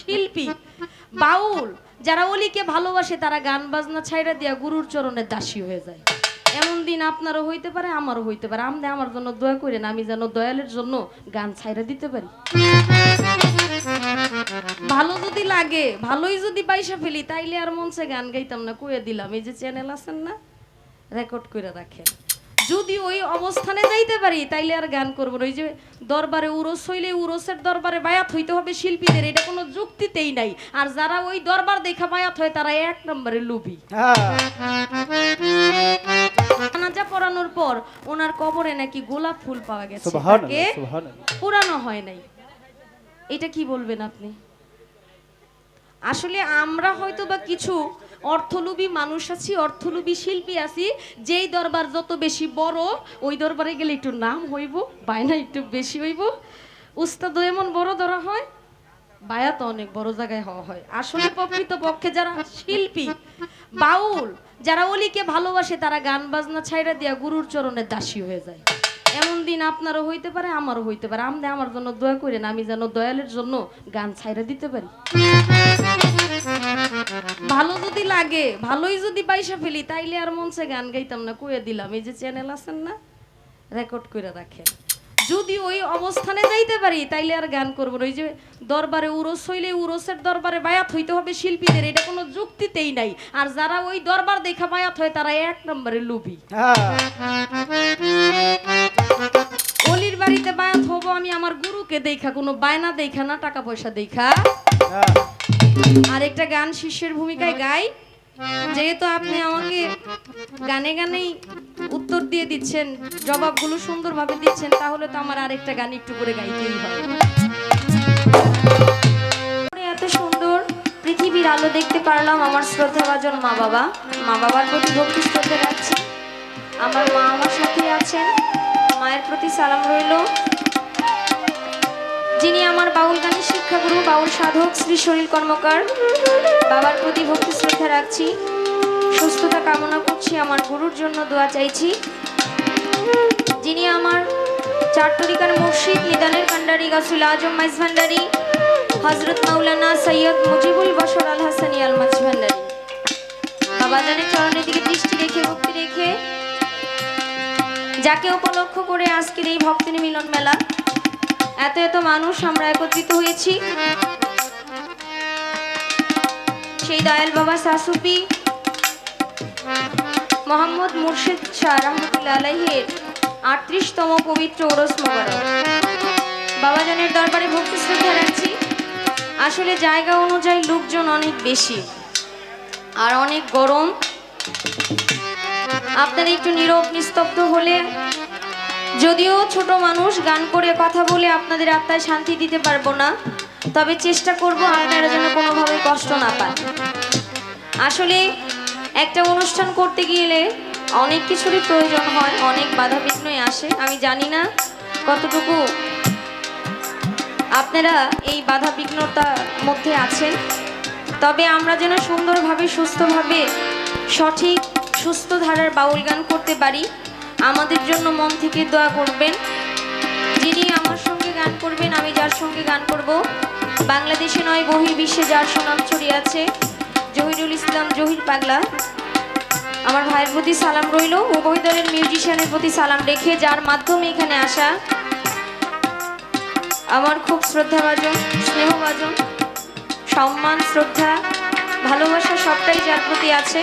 শিল্পী, বাউল, যারা অলিকে ভালোবাসে, তারা গান বাজনা ছাইরা দিয়া গুরুর চরণের দাসী হয়ে যায়। এমন দিন আপনারও হইতে পারে, আমারও হইতে পারে। আমনে আমার জন্য দয়া করেন, আমি যেন দয়ালের জন্য গান ছাইরা দিতে পারি। ভালো যদি লাগে, ভালোই যদি বাইসা ফেলি, তাইলে আর মনসে গান গাইতাম না কয়ে দিলাম। এই যে চ্যানেল আছেন না রেকর্ড করে রাখেন। যদি ওই অবস্থানে যাইতে পারি তাইলে আর গান করব না। ওই যে দরবারে উরস হইলে উরসের দরবারে বায়াত হইতে হবে শিল্পীদের এটা কোনো যুক্তিতেই নাই। আর যারা ওই দরবার দেখা বায়াত হয় তারা এক নম্বরে লুবি। জানাজা পড়ানোর পর ওনার কবরে নাকি গোলাপ ফুল পাওয়া গেছে। তাকে পুরানো হয় নাই। এটা কি বলবেন আপনি? আসলে আমরা হয়তো বা কিছু অর্থলোভী মানুষ আছি, অর্থলোভী শিল্পী আছি। যেই দরবার যত বেশি বড়, ওই দরবারে গেলে একটু নাম হইব, বায়না একটু বেশি হইব। উস্তাদ এমন বড় ধরা হয়, বায়া তো অনেক বড় জায়গায় হওয়া হয়। আসলে প্রকৃত পক্ষে যারা শিল্পী, বাউল, যারা অলিকে ভালোবাসে, তারা গান বাজনা ছাইরা দিয়া গুরুর চরণের দাসী হয়ে যায়। এমন দিন আপনারও হইতে পারে, আমারও হইতে পারে। আমনে আমার জন্য দয়া করেন, আমি যেন দয়ালের জন্য গান ছাইরা দিতে পারি। ভালো যদি লাগে, ভালোই যদি বাইসা ফেলি, তাইলে আর মনসে গান গাইতাম না কয়ে দিলাম, এই যে চ্যানেল আছেন না রেকর্ড করে রাখেন। যদি ওই অবস্থানে যাইতে পারি, তাইলে আর গান করব না, ওই যে দরবারে উরস হইলে উরসের দরবারে বায়াত হইতে হবে শিল্পীদের, এটা কোনো যুক্তিতেই নাই। আর যারা ওই দরবার দেখা বায়াত হয়, তারা এক নম্বরে লুবি। অলির বাড়িতে বায়াত হব আমি আমার গুরুকে দেখা, কোনো বায়না দেখা না, টাকা পয়সা দেখা। আর একটা গান শিষ্যের ভূমিকায় গাই। যেহেতু আপনি আমাকে গানে গানেই উত্তর দিয়ে দিচ্ছেন, জবাবগুলো সুন্দরভাবে দিচ্ছেন, তাহলে তো আমার আরেকটা গান একটু করে গাইতেই হবে। এত সুন্দর পৃথিবীর আলো দেখতে পারলাম আমার শ্রদ্ধাভাজন মা বাবা। মা বাবার প্রতি ভক্তি শ্রদ্ধা রাখছি। আমার মা আমার সাথে আছেন, মায়ের প্রতি সালাম রইল। যিনি আমার বাউল গানের শিক্ষাগুরু, বাউল সাধক, শ্রী শরীর কর্মকার, বাবার প্রতি ভক্তি শ্রদ্ধা রাখছি। সুস্থতা কামনা করছি, আমার গুরুর জন্য দোয়া চাইছি। যিনি আমার চার তরিকার মুর্শিদ, নিদানের কান্ডারি গাছুল আজম মাইজ ভান্ডারি হজরত মাওলানা সৈয়দ মুজিবুল বসর আল হাসানি আল মাইজ ভান্ডারি। বাবা জানের চরণের দিকে দৃষ্টি রেখে, ভক্তি রেখে, যাকে উপলক্ষ করে আজকের এই ভক্তি মিলন মেলা। এত এত মানুষ আমরা একত্রিত হয়েছি। সেই দয়াল বাবা শাশুপি মোহাম্মদ মুর্শিদ শাহ রহমতুল্লাহ আলাইহের আটত্রিশতম পবিত্র ওরস মোবারক। বাবাজানের দরবারে ভক্তি শ্রদ্ধা রাখছি। আসলে জায়গা অনুযায়ী লোকজন অনেক বেশি আর অনেক গরম। আপনারা একটু নীরব, নিস্তব্ধ হলে যদিও ছোট মানুষ গান করে কথা বলে আপনাদের আত্মায় শান্তি দিতে পারব না, তবে চেষ্টা করব আপনারা যেন কোনোভাবে কষ্ট না পান আসলে একটা অনুষ্ঠান করতে গেলে অনেক কিছুরই প্রয়োজন হয়, অনেক বাধা বিঘ্নই আসে। আমি জানি না কতটুকু আপনারা এই বাধা বিঘ্নতার মধ্যে আছেন, তবে আমরা যেন সুন্দরভাবে, সুস্থভাবে, সঠিক, সুস্থ ধারার বাউল গান করতে পারি। আমাদের জন্য মন থেকে দোয়া করবেন। যিনি আমার সঙ্গে গান করবেন, আমি যার সঙ্গে গান করব। বাংলাদেশে নয়, বহির্বিশ্বে যার সুনাম ছড়িয়ে আছে। জহিরুল ইসলাম, জহির পাগলা। আমার ভাইয়ের প্রতি সালাম রইল উভয় দলের মিউজিশিয়ানের প্রতি সালাম রেখে যার মাধ্যমে এখানে আসা। আমার খুব শ্রদ্ধাভাজন, স্নেহভাজন, সম্মান, শ্রদ্ধা, ভালোবাসা সবটাই যার প্রতি আছে।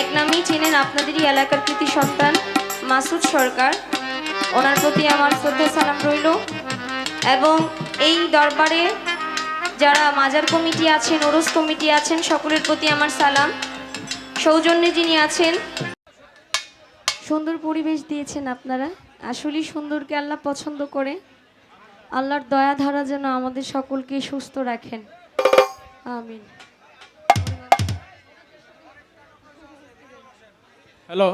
এক নামেই চেনেন আপনাদেরই এলাকার কৃতি সন্তান। মাসুদ সরকার, ওনার প্রতি আমার শ্রদ্ধা সালাম রইল। এবং এই দরবারে যারা মাজার কমিটি আছেন, ওরস কমিটি আছেন, সকলের প্রতি আমার সালাম। সৌজন্যে যিনি আছেন, সুন্দর পরিবেশ দিয়েছেন আপনারা। আসলেই সুন্দরকে আল্লাহ পছন্দ করে। আল্লাহর দয়া ধারা যেন আমাদের সকলকে সুস্থ রাখেন। আমিন। হ্যালো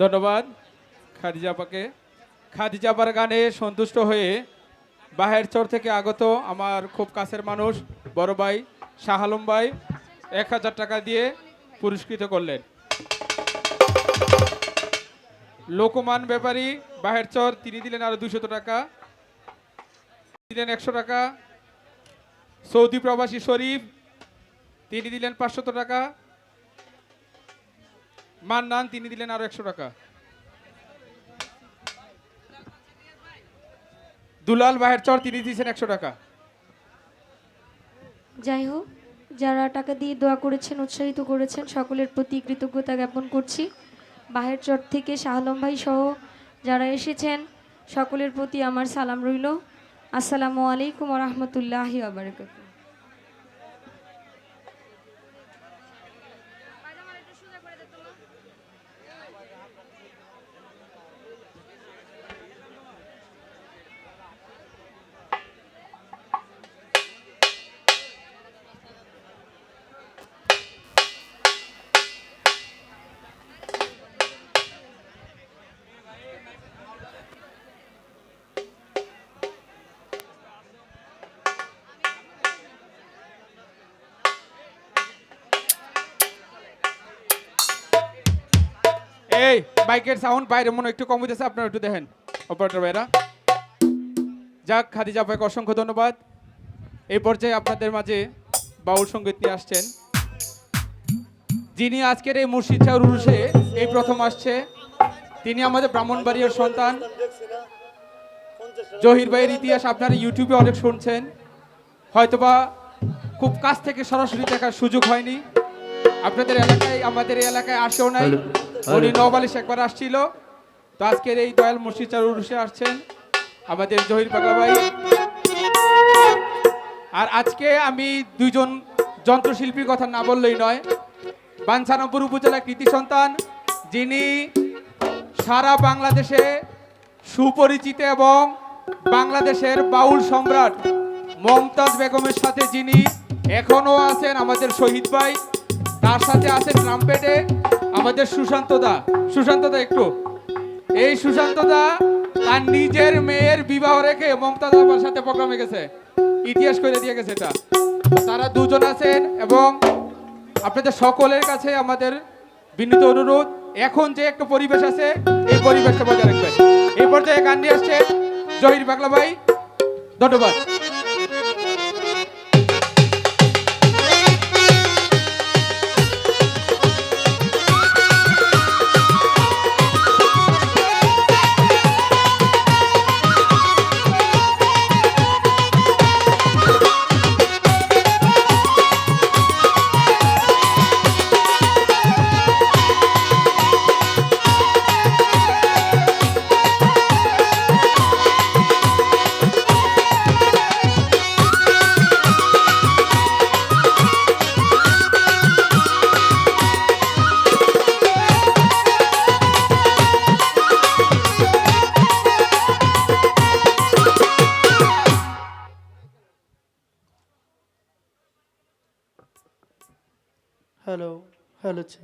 ধন্যবাদ। খাদিজাপাকে খাদিজাপার গানে সন্তুষ্ট হয়ে বাহের চর থেকে আগত আমার খুব কাছের মানুষ, বড় ভাই শাহ আলম ভাই, এক হাজার টাকা দিয়ে পুরস্কৃত করলেন। লোকমান ব্যাপারী, বাহের চর, তিনি দিলেন আরও দুশত টাকা। দিলেন একশো টাকা। সৌদি প্রবাসী শরীফ, তিনি দিলেন পাঁচশত টাকা। মান্নান তিনি দিলেন আরও একশো টাকা। দুলাল বাহের চর তিনি দিয়েছেন একশো টাকা। যাই হোক, যারা টাকা দিয়ে দোয়া করেছেন, উৎসাহিত করেছেন, সকলের প্রতি কৃতজ্ঞতা জ্ঞাপন করছি। বাহের চর থেকে শাহলম ভাই সহ যারা এসেছেন, সকলের প্রতি আমার সালাম রইল। আসসালামু আলাইকুম রহমতুল্লাহি আবরকাত এই, বাইকের সাউন্ড বাইরে মনে একটু কম হইতেছে, আপনারা একটু দেখেন। অপারেটর ভাইরা। যাক, খাদিজা ভাইকে অসংখ্য ধন্যবাদ। এই পর্যায়ে আপনাদের মাঝে বাউল সংগীত নিয়ে আসছেন। যিনি আজকের এই মুর্শিদ চাউর উরুষে এই প্রথম আসছে। তিনি আমাদের ব্রাহ্মণবাড়িয়ার সন্তান। জহির ভাইয়ের ইতিহাস আপনারা ইউটিউবে অনেক শুনছেন। হয়তোবা খুব কাছ থেকে সরাসরি দেখার সুযোগ হয়নি। আপনাদের এলাকায়, আমাদের এলাকায় আসেও নাই। উনি নবালিশ একবার আসছিল। তো আজকের এই দয়াল মুর্শিদ চার উরুষে আসছেন। আমাদের জহির পাগলা ভাই। আর আজকে আমি দুইজন যন্ত্রশিল্পীর কথা না বললেই নয় বাঞ্ছানপুর উপজেলা কৃতি সন্তান যিনি সারা বাংলাদেশে সুপরিচিত এবং বাংলাদেশের বাউল সম্রাট মমতাজ বেগমের সাথে যিনি এখনও আছেন আমাদের শহীদ ভাই তার সাথে আছেন ট্রাম্পেটে আমাদের সুশান্ত দা সুশান্ত দা একটু। এই সুশান্ত দা তার নিজের মেয়ের বিবাহ রেখে মমতাজ আপার সাথে প্রোগ্রামে গেছে। ইতিহাস করে দিয়ে গেছে এটা। তারা দুজন আছেন এবং আপনাদের সকলের কাছে আমাদের বিনীত অনুরোধ, এখন যে একটা পরিবেশ আছে, এই পরিবেশটা বজায় রাখবেন। এই পর্যায়ে গান নিয়ে আসছে জহির বাংলা ভাই। ধন্যবাদ। হ্যালো হ্যালো ছে